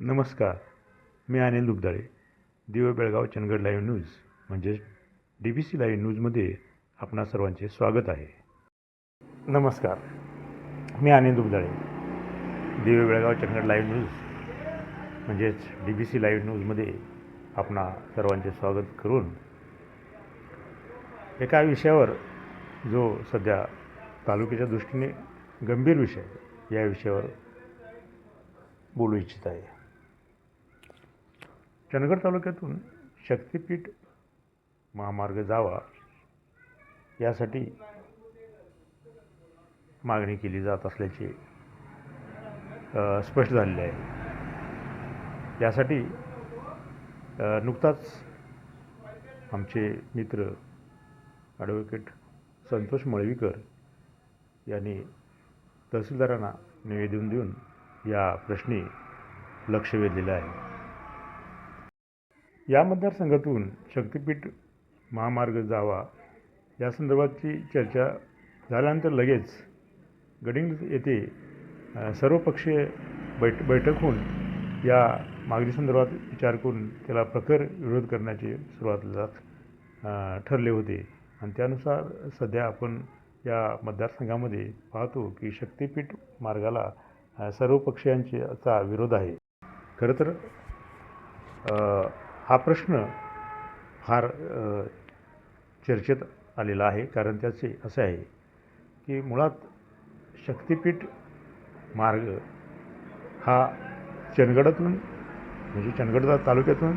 नमस्कार मी अनिल दुबदाळे दिवे Belgaum Chandgad live news म्हणजेच डी बी सी लाईव्ह न्यूजमध्ये आपणा सर्वांचे स्वागत आहे. नमस्कार मी अनिल दुबदाळे दिवे बेळगाव चंदगड लाईव्ह न्यूज म्हणजेच डी बी सी लाईव्ह न्यूजमध्ये आपणा सर्वांचे स्वागत करून एका विषयावर जो सध्या तालुक्याच्या दृष्टीने गंभीर विषय या विषयावर बोलू इच्छित आहे. चंदगड तालुक्यातून शक्तिपीठ महामार्ग जावा यासाठी मागणी केली जात असल्याचे स्पष्ट झालेले आहे. यासाठी नुकताच आमचे मित्र ॲडव्होकेट संतोष मळवीकर यांनी तहसीलदारांना निवेदन देऊन या प्रश्नी लक्ष वेधलेलं आहे. या मतदारसंघातून शक्तिपीठ महामार्ग जावा या संदर्भातची चर्चा झाल्यानंतर लगेच गडिंग येथे सर्वपक्षीय बैठ बैठक होऊन या मागणीसंदर्भात विचार करून त्याला प्रखर विरोध करण्याचे सुरुवातीला ठरले होते. आणि त्यानुसार सध्या आपण या मतदारसंघामध्ये पाहतो की शक्तिपीठ मार्गाला सर्व पक्षीयांचा विरोध आहे. खरं तर हा प्रश्न फार चर्चेत आलेला आहे. कारण त्याचे असे आहे की मुळात शक्तिपीठ मार्ग हा चंदगडातून म्हणजे चंदगड तालुक्यातून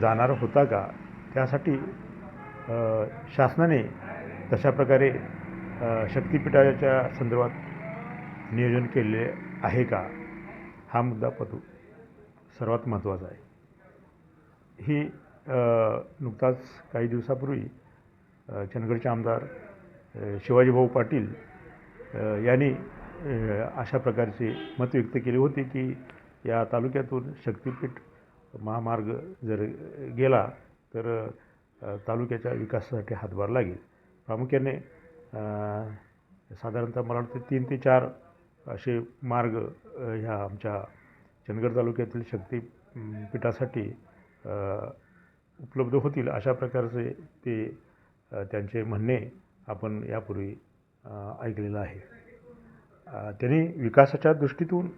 जाणार होता का? त्यासाठी शासनाने तशा प्रकारे शक्तिपीठाच्या संदर्भात नियोजन केले आहे का? हा मुद्दा पतू सर्वात महत्त्वाचा आहे. ही नुकताच काही दिवसापूर्वी चंदगडचे आमदार शिवाजीभाऊ पाटील यांनी अशा प्रकारचे मत व्यक्त केले होते की या तालुक्यातून शक्तिपीठ महामार्ग जर गेला तर तालुक्याच्या विकासासाठी हातभार लागेल. प्रामुख्याने साधारणतः मला वाटतं तीन ते चार असे मार्ग ह्या आमच्या चंदगड तालुक्यातील शक्तीपीठासाठी उपलब्ध होतील अशा प्रकारचे ते त्यांचे म्हणणे आपण यापूर्वी ऐकलेलं आहे. त्यांनी विकासाच्या दृष्टीतून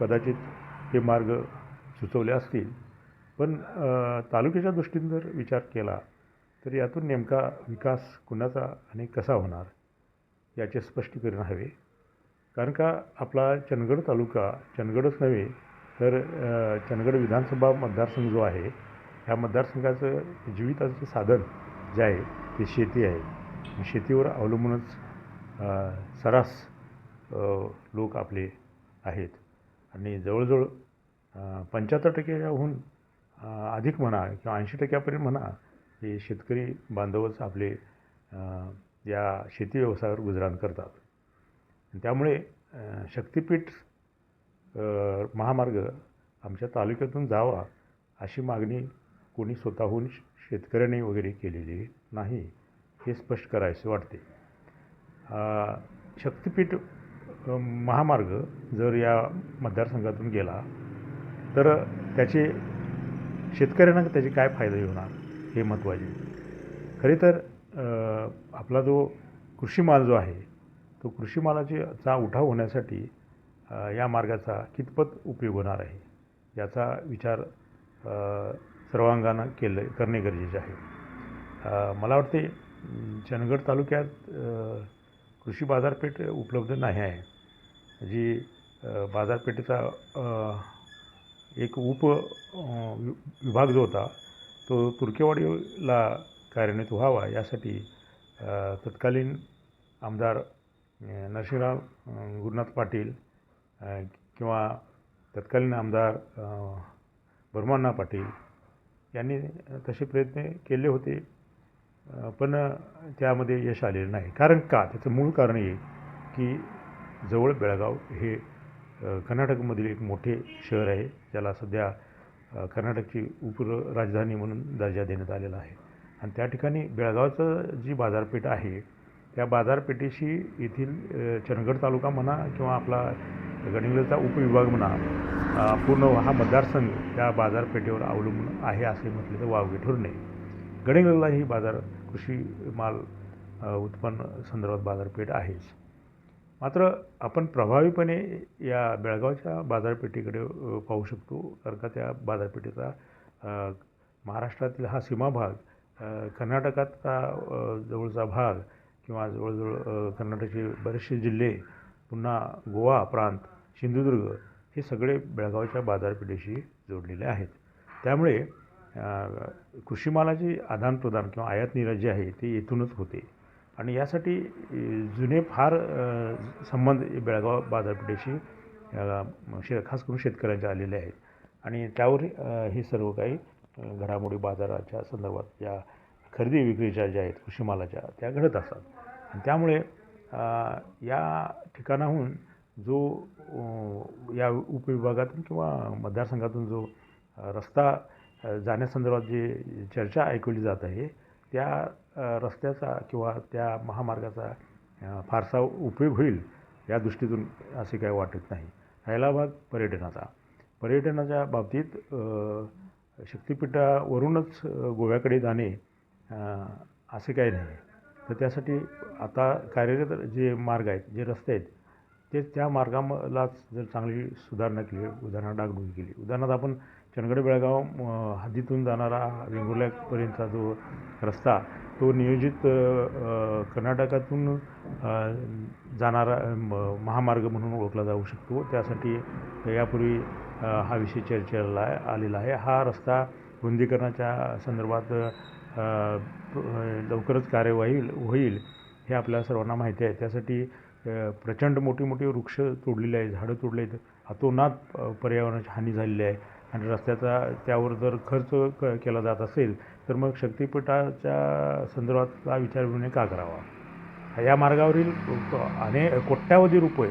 कदाचित हे मार्ग सुचवले असतील पण तालुक्याच्या दृष्टीने जर विचार केला तर यातून नेमका विकास कुणाचा आणि कसा होणार याचे स्पष्टीकरण हवे. कारण का आपला चंदगड तालुका चंदगडच नव्हे तर चंदगड विधानसभा मतदारसंघ जो आहे ह्या मतदारसंघाचं जीविताचं साधन जे आहे ते शेती आहे. शेतीवर अवलंबूनच सर्रास लोक आपले आहेत. आणि जवळजवळ पंच्याहत्तर टक्क्याहून अधिक म्हणा किंवा ऐंशी टक्क्यापर्यंत म्हणा हे शेतकरी बांधवच आपले या शेती व्यवसायावर गुजराण करतात. त्यामुळे शक्तिपीठ महामार्ग आमच्या तालुक्यातून जावा अशी मागणी कोणी स्वतःहून श- शेतकऱ्यांनी वगैरे केलेली नाही हे स्पष्ट करायचे वाटते. शक्तिपीठ महामार्ग जर या मतदारसंघातून गेला तर त्याचे शेतकऱ्यांना त्याचे काय फायदे होणार हे महत्त्वाचे. खरे तर आपला जो कृषी माल जो आहे तो कृषी मालाची चा उठाव होण्यासाठी या मार्गाचा कितपत उपयोग होणार आहे? याचा विचार सर्वांगानं केलं करणे गरजेचे आहे. मला वाटते चंदगड तालुक्यात कृषी बाजारपेठ उपलब्ध नाही आहे. जी बाजारपेठेचा एक उप वि- विभाग जो होता तो तुर्केवाडीला कार्यान्वित व्हावा यासाठी तत्कालीन आमदार नरसिंहराव गुरुनाथ पाटील किंवा तत्कालीन आमदार अ, भरमान्ना पाटील यांनी तसे प्रयत्न केले होते पण त्यामध्ये यश आलेलं नाही. कारण का? त्याचं मूळ कारण हे की जवळ बेळगाव हे कर्नाटकमधील एक मोठे शहर आहे ज्याला सध्या कर्नाटकची उपराजधानी म्हणून दर्जा देण्यात आलेला आहे. आणि त्या ठिकाणी बेळगावचं जी बाजारपेठ आहे त्या बाजारपेठेशी येथील चंदगड तालुका म्हणा किंवा आपला गडहिंग्लजचा उपविभाग म्हणा पूर्ण हा मतदारसंघ त्या बाजारपेठेवर अवलंबून आहे असे म्हटले तर वावगे ठरू नये ही बाजार कृषी माल उत्पन्न संदर्भात बाजारपेठ आहेच. मात्र आपण प्रभावीपणे या बेळगावच्या बाजारपेठेकडे पाहू शकतो कारण का त्या बाजारपेठेचा महाराष्ट्रातील हा सीमाभाग कर्नाटकात कर्नाटकाचा जवळचा भाग किंवा जवळजवळ कर्नाटकचे बरेचसे जिल्हे पुन्हा गोवा प्रांत सिंधुदुर्ग हे सगळे बेळगावच्या बाजारपेठेशी जोडलेले आहेत. त्यामुळे अ, कृषी आदानप्रदान किंवा आयात निर्यात जे आहे ते येथूनच होते. आणि यासाठी जुने फार संबंध बेळगाव बाजारपेठेशी शे खास करून शेतकऱ्यांचे आलेले आहेत. आणि त्यावर हे सर्व काही घडामोडी बाजाराच्या संदर्भात ज्या खरेदी विक्रीच्या ज्या आहेत कृषी मालाच्या त्या घडत असतात. आणि त्यामुळे या ठिकाणाहून जो या उपविभागातून किंवा मतदारसंघातून जो रस्ता जाण्यासंदर्भात जी चर्चा ऐकवली जात आहे त्या रस्त्याचा किंवा त्या महामार्गाचा फारसा उपयोग होईल या दृष्टीतून असे काही वाटत नाही. राहिला भाग पर्यटनाचा. पर्यटनाच्या बाबतीत शक्तिपीठावरूनच गोव्याकडे जाणे असे काही नाही. तर त्यासाठी आता कार्यरत जे मार्ग आहेत जे रस्ते आहेत ते त्या मार्गालाच जर चांगली सुधारणा केली उदाहरणार्थ डागडुजी केली. उदाहरणार्थ आपण चंदगड बेळगाव हद्दीतून जाणारा वेंगुर्ल्यापर्यंतचा जो रस्ता तो नियोजित कर्नाटकातून जाणारा म- महामार्ग म्हणून ओळखला जाऊ शकतो. त्यासाठी यापूर्वी हा विषय चर्चेला आलेला आहे. हा रस्ता रुंदीकरणाच्या संदर्भात लवकरच कार्यवाही होईल हे आपल्या सर्वांना माहिती आहे. त्यासाठी प्रचंड मोठी मोठी वृक्ष तोडलेली आहे झाडं तोडले आहेत. अतोनात पर्यावरणाची हानी झालेली आहे. आणि रस्त्याचा त्यावर जर खर्च क केला जात असेल तर मग शक्तिपीठाच्या संदर्भातला विचार विचारविनिमय का करावा? या मार्गावरील अनेक कोट्यावधी रुपये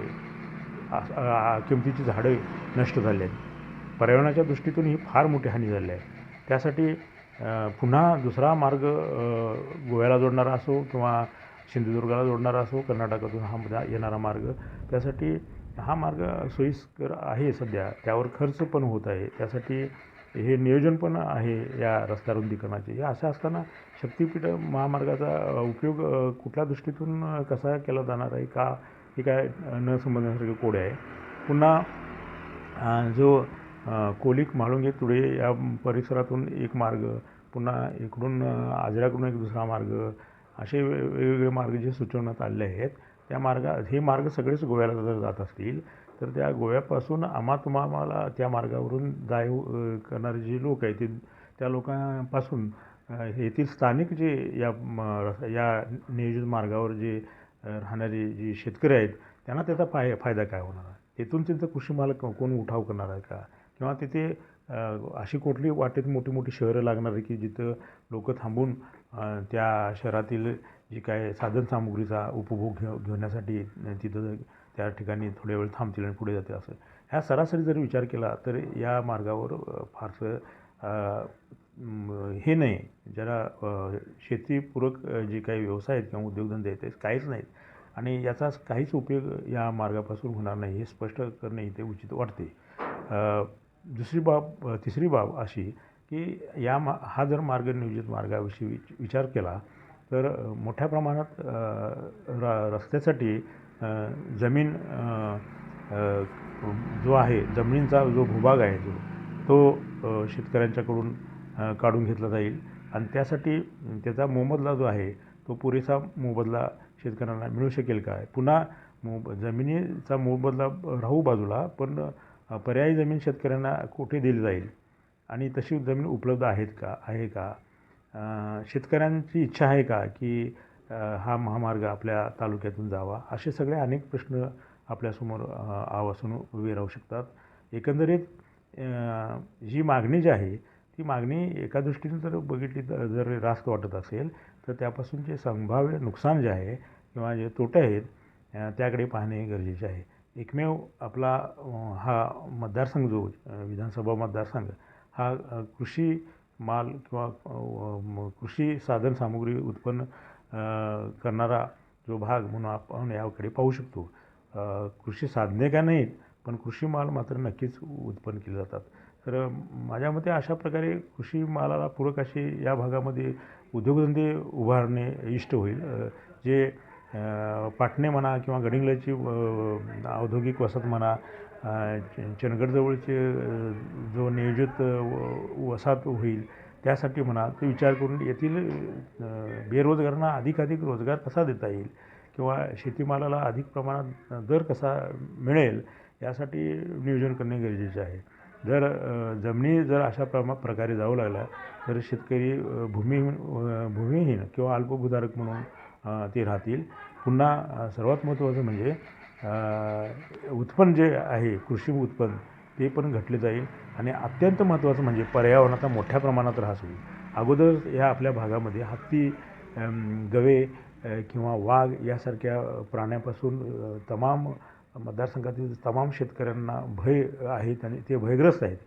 किमतीची झाडं नष्ट झाली आहेत. पर्यावरणाच्या दृष्टीतून ही फार मोठी हानी झाली आहे. त्यासाठी पुन्हा दुसरा मार्ग गोव्याला जोडणारा असो किंवा सिंधुदुर्गाला जोडणारा असो कर्नाटकातून हा येणारा मार्ग. त्यासाठी हा मार्ग सोयीस्कर आहे सध्या. त्यावर खर्च पण होत आहे. त्यासाठी हे नियोजन पण आहे या रस्ता रुंदीकरणाचे हे असं असताना शक्तिपीठ महामार्गाचा उपयोग कुठल्या दृष्टीतून कसा केला जाणार आहे? का हे काय न समजण्यासारखे कोडे आहे? पुन्हा जो कोलिक म्हाळुंगे तुळे या परिसरातून एक मार्ग पुन्हा इकडून आजऱ्याकडून एक दुसरा मार्ग असे वेगवेगळे मार्ग जे सुचवण्यात आलेले आहेत त्या मार्गा हे मार्ग सगळेच गोव्याला जर जात असतील तर त्या गोव्यापासून आम्हा तुम्हाला त्या मार्गावरून जाय करणारे जे लोक आहेत ते त्या लोकांपासून येथील स्थानिक जे या या नियोजित मार्गावर जे राहणारे जे शेतकरी आहेत त्यांना त्याचा फाय फायदा काय होणार? आहे तिथून त्यांचा कृषी माल कोण उठाव करणार आहे का? किंवा तिथे अशी कुठली वाटेत मोठी मोठी शहरं लागणार आहे की जिथं लोक थांबून त्या शहरातील जी काय साधनसामुग्रीचा उपभोग घेऊ घेण्यासाठी तिथं त्या ठिकाणी थोड्या वेळ थांबतील आणि पुढे जातील असं. ह्या सरासरी जर विचार केला तर या मार्गावर फारसं हे नाही. ज्याला शेतीपूरक जे काही व्यवसाय आहेत किंवा उद्योगधंदे आहेत ते काहीच नाहीत. आणि याचा काहीच उपयोग या मार्गापासून होणार नाही हे स्पष्ट करणे इथे उचित वाटते. दुसरी बाब तिसरी बाब अशी की या मा हा जर मार्ग नियोजित मार्गाविषयी विच विचार केला तर मोठ्या प्रमाणात र रस्त्यासाठी जमीन जो आहे जमिनींचा जो भूभाग आहे जो तो शेतकऱ्यांच्याकडून काढून घेतला जाईल. आणि त्यासाठी त्याचा मोबदला जो आहे तो पुरेसा मोबदला शेतकऱ्यांना मिळू शकेल काय? पुन्हा मोब जमिनीचा मोबदला राहू बाजूला पण पर्यायी जमीन शेतकऱ्यांना कुठे दिली जाईल? आणि तशी जमीन उपलब्ध आहेत का? आहे का? शेतकऱ्यांची इच्छा आहे का की हा महामार्ग आपल्या तालुक्यातून जावा? असे सगळे अनेक प्रश्न आपल्यासमोर आवासून उभे राहू शकतात. एकंदरीत जी मागणी जी आहे ती मागणी एका दृष्टीने जर बघितली तर जर रास्त वाटत असेल तर त्यापासून जे संभाव्य नुकसान जे आहे किंवा जे तोटे आहेत त्याकडे पाहणे गरजेचे आहे. एकमेव आपला हा मतदारसंघ जो विधानसभा मतदारसंघ हा कृषी माल किंवा कृषी साधन सामुग्री उत्पन्न करणारा जो भाग म्हणून आपण याकडे पाहू शकतो. कृषी साधने का नाहीत पण कृषी माल मात्र नक्कीच उत्पन्न केले जातात. तर माझ्या मते अशा प्रकारे कृषी मालाला पूरक अशी या भागामध्ये उद्योगधंदे उभारणे इष्ट होईल. जे पाटणे म्हणा किंवा गडिंग्लजची औद्योगिक वसाहत म्हणा चंदगडजवळचे जो नियोजित व- वसाहत होईल त्यासाठी म्हणा ते विचार करून येथील बेरोजगारांना अधिकाधिक रोजगार कसा देता येईल किंवा शेतीमालाला अधिक प्रमाणात दर कसा मिळेल यासाठी नियोजन करणे गरजेचे आहे. जर जमिनी जर अशा प्रमा प्रकारे जाऊ लागल्या तर शेतकरी भूमी भूमिहीन भूमिहीन किंवा अल्पभूधारक म्हणून ते राहतील. पुन्हा सर्वात महत्त्वाचं म्हणजे उत्पन्न जे आहे कृषी उत्पन्न ते पण घटले जाईल. आणि अत्यंत महत्त्वाचं म्हणजे पर्यावरणाचा मोठ्या प्रमाणात ऱ्हास होईल. अगोदर या आपल्या भागामध्ये हत्ती गवे किंवा वाघ यासारख्या प्राण्यापासून तमाम मतदारसंघातील तमाम शेतकऱ्यांना भय आहेत आणि ते भयग्रस्त आहेत.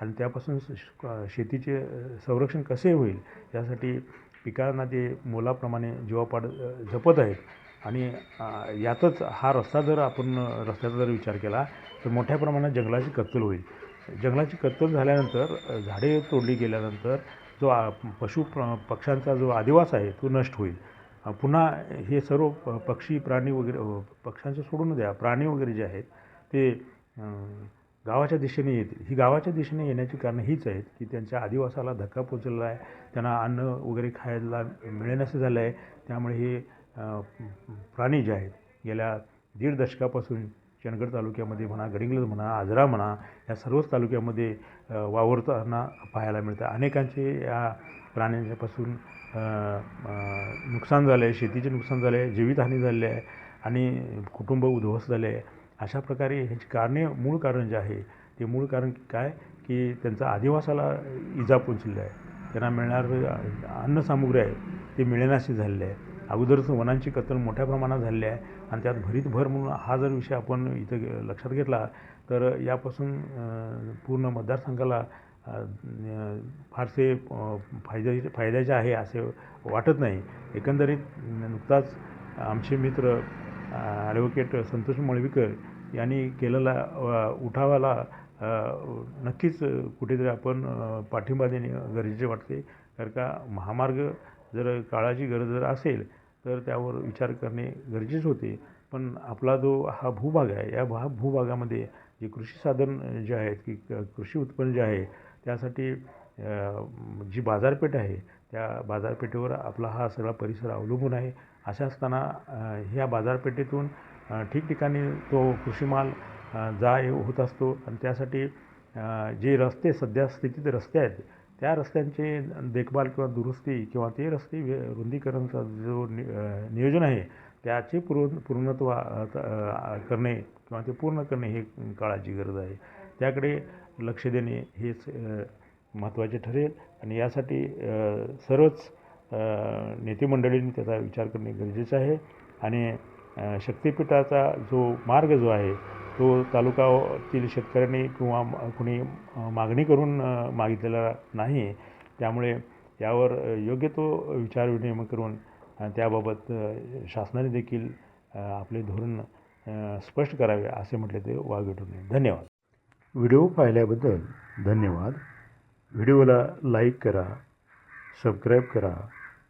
आणि त्यापासून श- शेतीचे संरक्षण कसे होईल यासाठी पिकांना ते मोलाप्रमाणे जीवापाड जपत आहेत आणि यातच हा रस्ता जर आपण रस्त्याचा जर विचार केला तर मोठ्या प्रमाणात जंगलाची कत्तल होईल. जंगलाची कत्तल झाल्यानंतर झाडे तोडली गेल्यानंतर जो पशु पक्ष्यांचा जो आदिवास आहे तो नष्ट होईल. पुन्हा हे सर्व प- पक्षी प्राणी वगैरे पक्ष्यांचं सोडून द्या. प्राणी वगैरे जे आहेत ते गावाच्या दिशेने येते ही गावाच्या दिशेने येण्याची कारणं हीच आहेत की त्यांच्या आदिवासाला धक्का पोचलेला आहे त्यांना अन्न वगैरे खायला मिळेनसं झालं आहे त्यामुळे हे प्राणी जे आहेत गेल्या दीड दशकापासून चंदगड तालुक्यामध्ये म्हणा गडिंग्लज म्हणा आजरा म्हणा या सर्वच तालुक्यामध्ये वावरताना पाहायला मिळतं. अनेकांचे या प्राण्यांच्यापासून नुकसान झालं आहे शेतीचे नुकसान झाले आहे जीवितहानी झालेली आहे आणि कुटुंब उद्ध्वस्त झाले आहे. अशा प्रकारे ह्याची कारणे मूळ कारण जे आहे ते मूळ कारण काय? की त्यांचा आदिवासाला इजा पोचलेली आहे. त्यांना मिळणारं अन्नसामुग्री आहे ते मिळेनाशी झालेले आहे. अगोदरच वनांची कत्तल मोठ्या प्रमाणात झालेली आहे आणि त्यात भरीत भर म्हणून हा जर विषय आपण इथं लक्षात घेतला तर यापासून पूर्ण मतदारसंघाला फारसे फायद्याचे फायद्याचे आहे असे वाटत नाही. एकंदरीत नुकताच आमचे मित्र ॲडव्होकेट संतोष मळवीकर यांनी केलेला उठावाला नक्कीच कुठेतरी आपण पाठिंबा देणे गरजेचे वाटते. कारण का महामार्ग जर काळाची गरज जर असेल तर त्यावर विचार करणे गरजेचे होते. पण आपला जो हा भूभाग आहे या भा भूभागामध्ये जे कृषी साधन जे आहेत की क- कृषी उत्पन्न जे आहे त्यासाठी जी बाजारपेठ आहे त्या बाजारपेठेवर आपला हा सगळा परिसर अवलंबून आहे. अशा असताना ह्या बाजारपेठेतून ठिकठिकाणी तो कृषीमाल जा होत असतो. आणि त्यासाठी जे रस्ते सध्या स्थितीत रस्ते आहेत त्या रस्त्यांचे देखभाल किंवा दुरुस्ती किंवा ते रस्ते रुंदीकरणचा जो नि नियोजन आहे त्याचे पूर्ण पूर्णत्व करणे किंवा ते पूर्ण करणे हे काळाची गरज आहे. त्याकडे लक्ष देणे हेच महत्त्वाचे ठरेल. आणि यासाठी सर्वच नेतेमंडळींनी नेते मंडळींनी त्याचा विचार करणे गरजेचं आहे. आणि शक्तिपीठाचा जो मार्ग जो आहे तो तालुकातील शेतकऱ्यांनी किंवा कुणी मागणी करून मागितलेला नाही. त्यामुळे यावर योग्य तो विचार विनिमय करून त्याबाबत शासनाने देखील आपले धोरण स्पष्ट करावे असे म्हटले ते वाघेटून धन्यवाद. व्हिडिओ पाहिल्याबद्दल धन्यवाद. व्हिडिओला लाईक करा सबस्क्राईब करा.